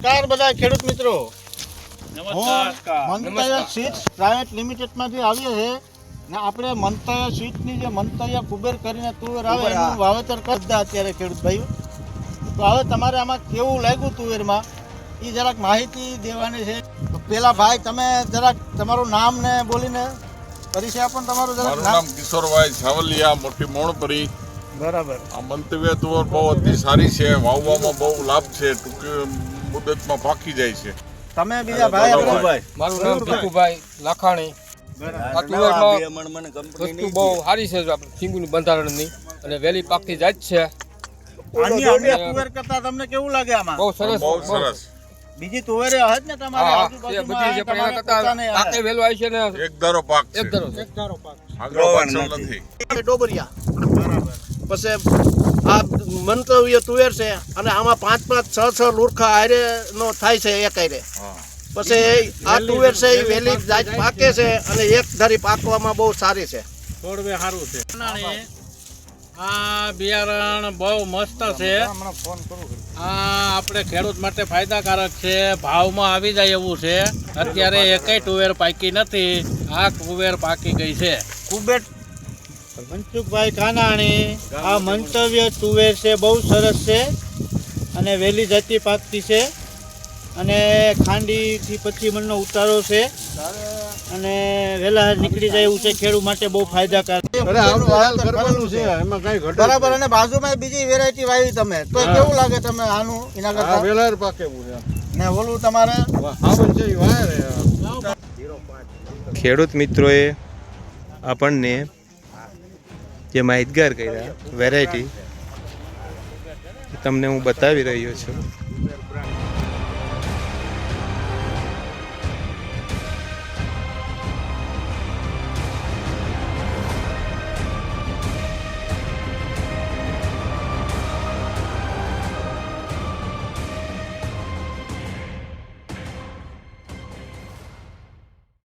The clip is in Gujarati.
નમસ્કાર બધા ખેડૂત મિત્રો. નમસ્કાર. હું મંતવ્ય સીડ્સ પ્રાઇવેટ લિમિટેડમાંથી આવીએ છે ને આપણે મંતવ્ય સીડની જે મંતવ્ય કુબેર કરીને તુવેર આવે એનું વાવેતર કરતા અત્યારે ખેડૂત ભાઈઓ. તો હવે તમારે આમાં કેવું લાગ્યું તુવેરમાં? એ જરાક માહિતી દેવાની છે. પેલા ભાઈ તમે જરાક તમારું નામ ને બોલીને પરિચય આપો ને તમારું જરાક નામ. નામ કિશોરભાઈ છાવલિયા મોટી મોણપરી. બરાબર. આ મંતવ્ય તુવર બહુ અતિ સારી છે વાવવામાં બહુ લાભ છે ટૂંકી મુદતમાં પાકી જાય છે. તમે બીજા ભાઈ ભીખુભાઈ. મારું નામ ભીખુભાઈ લાખાણી. આ તુવેરમાં વસ્તુ બહુ સારી છે આપણે સિંગુની બંધારણની. અને વેલી પાકતી જાય છે. તુવેર કરતા તમને કેવું લાગે આમાં? બહુ સરસ બહુ સરસ. બીજી તુવેરે હજ ને તમારે હા, હા, એ આજુબાજુમાં બધી છે તમારે પણ કરતા પાકે વહેલું આવી. છે ને. એક ધારો પાક છે. એક ધરો છે. આગળ પાછળ નથી. ડોબરિયા. પછી આ મંતવ્ય તુવેર છે અને આમાં પાંચ પાંચ છ છ લુરખા હારે નો થાય છે એક હારે. પછી આ તુવેર છે એ વહેલી જાત પાકે છે અને એક ધારી પાકવામાં બહુ સારી છે. છોડવે સારું છે. આ બિયારણ બહુ મસ્ત છે. આ આપણે ખેડૂત માટે ફાયદાકારક છે ભાવમાં આવી જાય એવું છે. અત્યારે એકેય ટુવેર પાકી નથી આ કુવેર પાકી ગઈ છે. કુબેટ મનસુખભાઈ કાનાણી આ મંતવ્ય તુવેર છે બહુ સરસ છે અને વહેલી જાતિ પાકતી છે અને ખાંડીથી પછી મનનો ઉતારો છે અને વહેલા નીકળી જાય એવું છે ખેડૂત માટે બહુ ફાયદાકારક. બરાબર અને બાજુમાં બીજી વેરાયટી વાવી તમે. તો કેવું લાગે તમે આનું એના કરતા? ને ઓલું તમારે? ખેડૂત મિત્રોએ આપણને જે માહિતગાર કર્યા વેરાયટી તમને હું બતાવી રહ્યો છું.